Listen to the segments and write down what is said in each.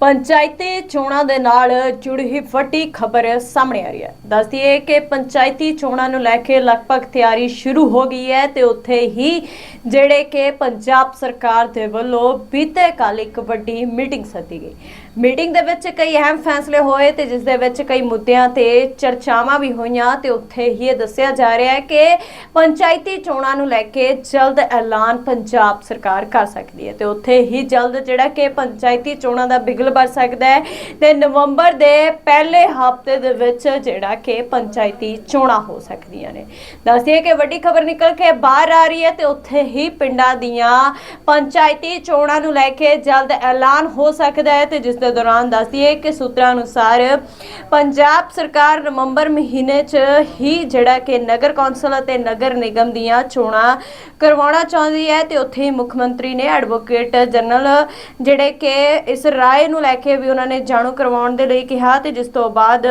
ਪੰਚਾਇਤੀ ਚੋਣਾਂ ਦੇ ਨਾਲ ਜੁੜੀ ਵੱਡੀ ਖਬਰ ਸਾਹਮਣੇ ਆ ਰਹੀ ਹੈ। ਦੱਸਦੀ ਹੈ ਕਿ ਪੰਚਾਇਤੀ ਚੋਣਾਂ ਨੂੰ ਲੈ ਕੇ ਲਗਭਗ ਤਿਆਰੀ ਸ਼ੁਰੂ ਹੋ ਗਈ ਹੈ ਤੇ ਉੱਥੇ ਹੀ ਜਿਹੜੇ ਕਿ ਪੰਜਾਬ ਸਰਕਾਰ ਦੇ ਵੱਲੋਂ ਬੀਤੇ ਕੱਲ ਇੱਕ ਵੱਡੀ ਮੀਟਿੰਗ ਸੱਦੀ ਗਈ। ਮੀਟਿੰਗ ਦੇ ਵਿੱਚ ਕਈ ਅਹਿਮ ਫੈਸਲੇ ਹੋਏ ਤੇ ਜਿਸ ਦੇ ਵਿੱਚ ਕਈ ਮੁੱਦਿਆਂ ਤੇ ਚਰਚਾਵਾਂ ਵੀ ਹੋਈਆਂ ਤੇ ਉੱਥੇ ਹੀ ਇਹ ਦੱਸਿਆ ਜਾ ਰਿਹਾ ਹੈ ਕਿ ਪੰਚਾਇਤੀ ਚੋਣਾਂ ਨੂੰ ਲੈ ਕੇ ਜਲਦ ਐਲਾਨ ਪੰਜਾਬ ਸਰਕਾਰ ਕਰ ਸਕਦੀ ਹੈ ਤੇ ਉੱਥੇ ਹੀ ਜਲਦ ਜਿਹੜਾ ਕਿ ਪੰਚਾਇਤੀ ਚੋਣਾਂ ਦਾ ਬਿਗਲ ਬਣ ਸਕਦਾ ਹੈ। ਤੇ ਨਵੰਬਰ ਦੇ ਪਹਿਲੇ ਹਫ਼ਤੇ ਦੇ ਵਿੱਚ ਜਿਹੜਾ ਕਿ ਪੰਚਾਇਤੀ ਚੋਣਾਂ ਹੋ ਸਕਦੀਆਂ ਨੇ। ਦੱਸਦੀਏ ਕਿ ਵੱਡੀ ਖਬਰ ਨਿਕਲ ਕੇ ਬਾਹਰ ਆ ਰਹੀ ਹੈ ਤੇ ਉੱਥੇ ਹੀ ਪਿੰਡਾਂ ਦੀਆਂ ਪੰਚਾਇਤੀ ਚੋਣਾਂ ਨੂੰ ਲੈ ਕੇ ਜਲਦ ਐਲਾਨ ਹੋ ਸਕਦਾ ਹੈ ਤੇ ਜਿਸ ਦੇ ਦੌਰਾਨ ਦੱਸਦੀ ਹੈ ਕਿ ਸੂਤਰਾਂ ਅਨੁਸਾਰ ਪੰਜਾਬ ਸਰਕਾਰ ਨਵੰਬਰ ਮਹੀਨੇ 'ਚ ਹੀ ਜਿਹੜਾ ਕਿ ਨਗਰ ਕੌਂਸਲ ਅਤੇ ਨਗਰ ਨਿਗਮ ਦੀਆਂ ਚੋਣਾਂ ਕਰਵਾਉਣਾ ਚਾਹੁੰਦੀ ਹੈ ਤੇ ਉੱਥੇ ਹੀ ਮੁੱਖ ਮੰਤਰੀ ਨੇ ਐਡਵੋਕੇਟ ਜਨਰਲ ਜਿਹੜੇ ਕਿ ਇਸ ਰਾਏ ਨੂੰ ਲੈ ਕੇ ਵੀ ਉਹਨਾਂ ਨੇ ਜਾਣੂ ਕਰਵਾਉਣ ਦੇ ਲਈ ਕਿਹਾ ਤੇ ਜਿਸ ਤੋਂ ਬਾਅਦ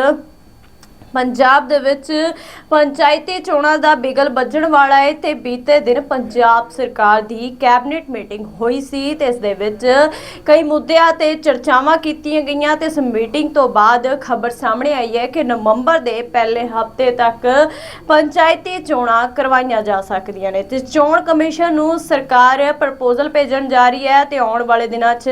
ਪੰਜਾਬ ਦੇ ਵਿੱਚ ਪੰਚਾਇਤੀ ਚੋਣਾਂ ਦਾ ਬਿਗਲ ਵੱਜਣ ਵਾਲਾ ਹੈ ਤੇ ਬੀਤੇ ਦਿਨ ਪੰਜਾਬ ਸਰਕਾਰ ਦੀ ਕੈਬਨਿਟ ਮੀਟਿੰਗ ਹੋਈ ਸੀ ਤੇ ਇਸ ਦੇ ਵਿੱਚ ਕਈ ਮੁੱਦਿਆਂ ਤੇ ਚਰਚਾਵਾਂ ਕੀਤੀਆਂ ਗਈਆਂ ਤੇ ਇਸ ਮੀਟਿੰਗ ਤੋਂ ਬਾਅਦ ਖਬਰ ਸਾਹਮਣੇ ਆਈ ਹੈ ਕਿ ਨਵੰਬਰ ਦੇ ਪਹਿਲੇ ਹਫ਼ਤੇ ਤੱਕ ਪੰਚਾਇਤੀ ਚੋਣਾਂ ਕਰਵਾਈਆਂ ਜਾ ਸਕਦੀਆਂ ਨੇ ਤੇ ਚੋਣ ਕਮਿਸ਼ਨ ਨੂੰ ਸਰਕਾਰ ਪ੍ਰਪੋਜ਼ਲ ਭੇਜਣ ਜਾ ਰਹੀ ਹੈ ਤੇ ਆਉਣ ਵਾਲੇ ਦਿਨਾਂ 'ਚ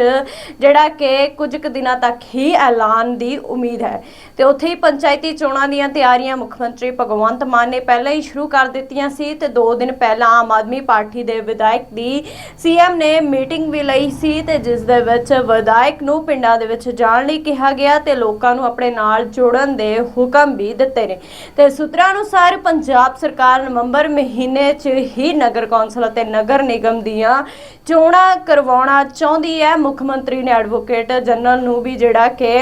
ਜਿਹੜਾ ਕਿ ਕੁਝ ਕੁ ਦਿਨਾਂ ਤੱਕ ਹੀ ਐਲਾਨ ਦੀ ਉਮੀਦ ਹੈ। ਤੇ ਉੱਥੇ ਹੀ ਪੰਚਾਇਤੀ ਚੋਣਾਂ ਦੀ ਦੀਆਂ ਤਿਆਰੀਆਂ ਮੁੱਖ ਮੰਤਰੀ ਭਗਵੰਤ ਮਾਨ ਨੇ ਪਹਿਲਾਂ ਹੀ ਸ਼ੁਰੂ ਕਰ ਦਿੱਤੀਆਂ ਸੀ ਤੇ 2 ਦਿਨ ਪਹਿਲਾਂ ਆਮ ਆਦਮੀ ਪਾਰਟੀ ਦੇ ਵਿਧਾਇਕ ਦੀ ਸੀਐਮ ਨੇ ਮੀਟਿੰਗ ਵੀ ਲਈ ਸੀ ਤੇ ਜਿਸ ਦੇ ਵਿੱਚ ਵਿਧਾਇਕ ਨੂੰ ਪਿੰਡਾਂ ਦੇ ਵਿੱਚ ਜਾਣ ਲਈ ਕਿਹਾ ਗਿਆ ਤੇ ਲੋਕਾਂ ਨੂੰ ਆਪਣੇ ਨਾਲ ਜੋੜਨ ਦੇ ਹੁਕਮ ਵੀ ਦਿੱਤੇ ਨੇ। ਤੇ ਸੂਤਰਾਂ ਅਨੁਸਾਰ ਪੰਜਾਬ ਸਰਕਾਰ ਨਵੰਬਰ ਮਹੀਨੇ 'ਚ ਹੀ ਨਗਰ ਕੌਂਸਲ ਅਤੇ ਨਗਰ ਨਿਗਮ ਦੀਆਂ ਚੋਣਾਂ ਕਰਵਾਉਣਾ ਚਾਹੁੰਦੀ ਹੈ। ਮੁੱਖ ਮੰਤਰੀ ਨੇ ਐਡਵੋਕੇਟ ਜਨਰਲ ਨੂੰ ਵੀ ਜਿਹੜਾ ਕਿ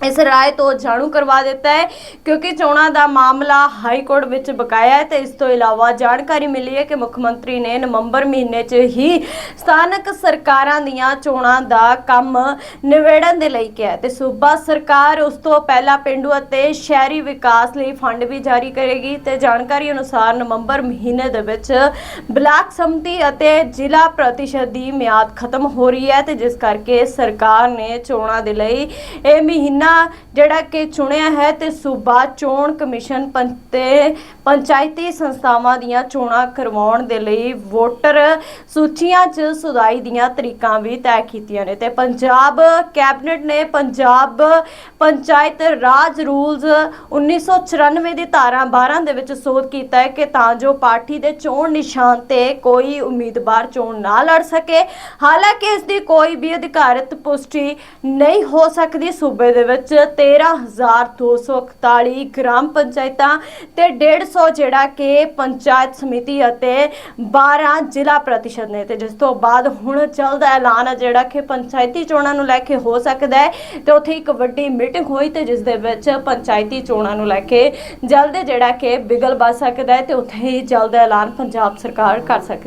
ਇਸ ਰਾਏ ਤੋਂ ਜਾਣੂ ਕਰਵਾ ਦਿੱਤਾ ਹੈ, ਕਿਉਂਕਿ ਚੋਣਾਂ ਦਾ ਮਾਮਲਾ ਹਾਈ ਕੋਰਟ ਵਿੱਚ ਬਕਾਇਆ ਹੈ ਤੇ ਇਸ ਤੋਂ ਇਲਾਵਾ ਜਾਣਕਾਰੀ ਮਿਲੀ ਹੈ ਕਿ ਮੁੱਖ ਮੰਤਰੀ ਨੇ ਨਵੰਬਰ ਮਹੀਨੇ 'ਚ ਹੀ ਸਥਾਨਕ ਸਰਕਾਰਾਂ ਦੀਆਂ ਚੋਣਾਂ ਦਾ ਕੰਮ ਨਿਬੇੜਨ ਦੇ ਲਈ ਕਿਹਾ ਹੈ ਤੇ ਸੂਬਾ ਸਰਕਾਰ ਉਸ ਤੋਂ ਪਹਿਲਾਂ ਪਿੰਡੂ ਅਤੇ ਸ਼ਹਿਰੀ ਵਿਕਾਸ ਲਈ ਫੰਡ ਵੀ ਜਾਰੀ ਕਰੇਗੀ ਤੇ ਜਾਣਕਾਰੀ ਅਨੁਸਾਰ ਨਵੰਬਰ ਮਹੀਨੇ ਦੇ ਵਿੱਚ ਬਲਾਕ ਸੰਮਤੀ ਅਤੇ ਜ਼ਿਲ੍ਹਾ ਪ੍ਰਤੀਸ਼ਤ ਦੀ ਮਿਆਦ ਖਤਮ ਹੋ ਰਹੀ ਹੈ ਤੇ ਜਿਸ ਕਰਕੇ ਸਰਕਾਰ ਨੇ ਚੋਣਾਂ ਦੇ ਲਈ ਇਹ ਮਹੀਨਾ ਜਿਹੜਾ ਕਿ ਚੁਣਿਆ ਹੈ ਤੇ ਸੂਬਾ ਚੋਣ ਕਮਿਸ਼ਨ ਤੇ ਪੰਚਾਇਤੀ ਸੰਸਥਾਵਾਂ ਦੀਆਂ ਚੋਣਾਂ ਕਰਵਾਉਣ ਦੇ ਲਈ ਵੋਟਰ ਸੂਚੀਆਂ 'ਚ ਸੁਧਾਈ ਦੀਆਂ ਤਰੀਕਾਂ ਵੀ ਤੈਅ ਕੀਤੀਆਂ ਨੇ ਤੇ ਪੰਜਾਬ ਕੈਬਨਿਟ ਨੇ ਪੰਜਾਬ ਪੰਚਾਇਤ ਰਾਜ ਰੂਲਸ 1994 ਦੀ ਧਾਰਾ 12 ਦੇ ਵਿੱਚ ਸੋਧ ਕੀਤਾ ਹੈ ਕਿ ਤਾਂ ਜੋ ਪਾਰਟੀ ਦੇ ਚੋਣ ਨਿਸ਼ਾਨ ਤੇ ਕੋਈ ਉਮੀਦਵਾਰ ਚੋਣ ਨਾ ਲੜ ਸਕੇ, ਹਾਲਾਂਕਿ ਇਸ ਦੀ ਕੋਈ ਵੀ ਅਧਿਕਾਰਤ ਪੁਸ਼ਟੀ ਨਹੀਂ ਹੋ ਸਕਦੀ ਸੂਬੇ ਦੇ ਵਿੱਚ। 13241 ਗ੍ਰਾਮ ਪੰਚਾਇਤਾਂ ਤੇ 150 ਜਿਹੜਾ ਕਿ ਪੰਚਾਇਤ ਸਮਿਤੀ ਅਤੇ 12 ਜ਼ਿਲ੍ਹਾ ਪ੍ਰਤੀਸ਼ਤ ਨੇ। ਤੇ ਜਿਸ ਤੋਂ ਬਾਅਦ ਹੁਣ ਜਲਦ ਐਲਾਨ ਹੈ ਜਿਹੜਾ ਕਿ ਪੰਚਾਇਤੀ ਚੋਣਾਂ ਨੂੰ ਲੈ ਕੇ ਹੋ ਸਕਦਾ ਹੈ ਤੇ ਉੱਥੇ ਇੱਕ ਵੱਡੀ ਮੀਟਿੰਗ ਹੋਈ ਤੇ ਜਿਸ ਦੇ ਵਿੱਚ ਪੰਚਾਇਤੀ ਚੋਣਾਂ ਨੂੰ ਲੈ ਕੇ ਜਲਦ ਜਿਹੜਾ ਕਿ ਬਿਗਲ ਵੱਜ ਸਕਦਾ ਹੈ ਤੇ ਉੱਥੇ ਹੀ ਜਲਦ ਐਲਾਨ ਪੰਜਾਬ ਸਰਕਾਰ ਕਰ ਸਕਦੀ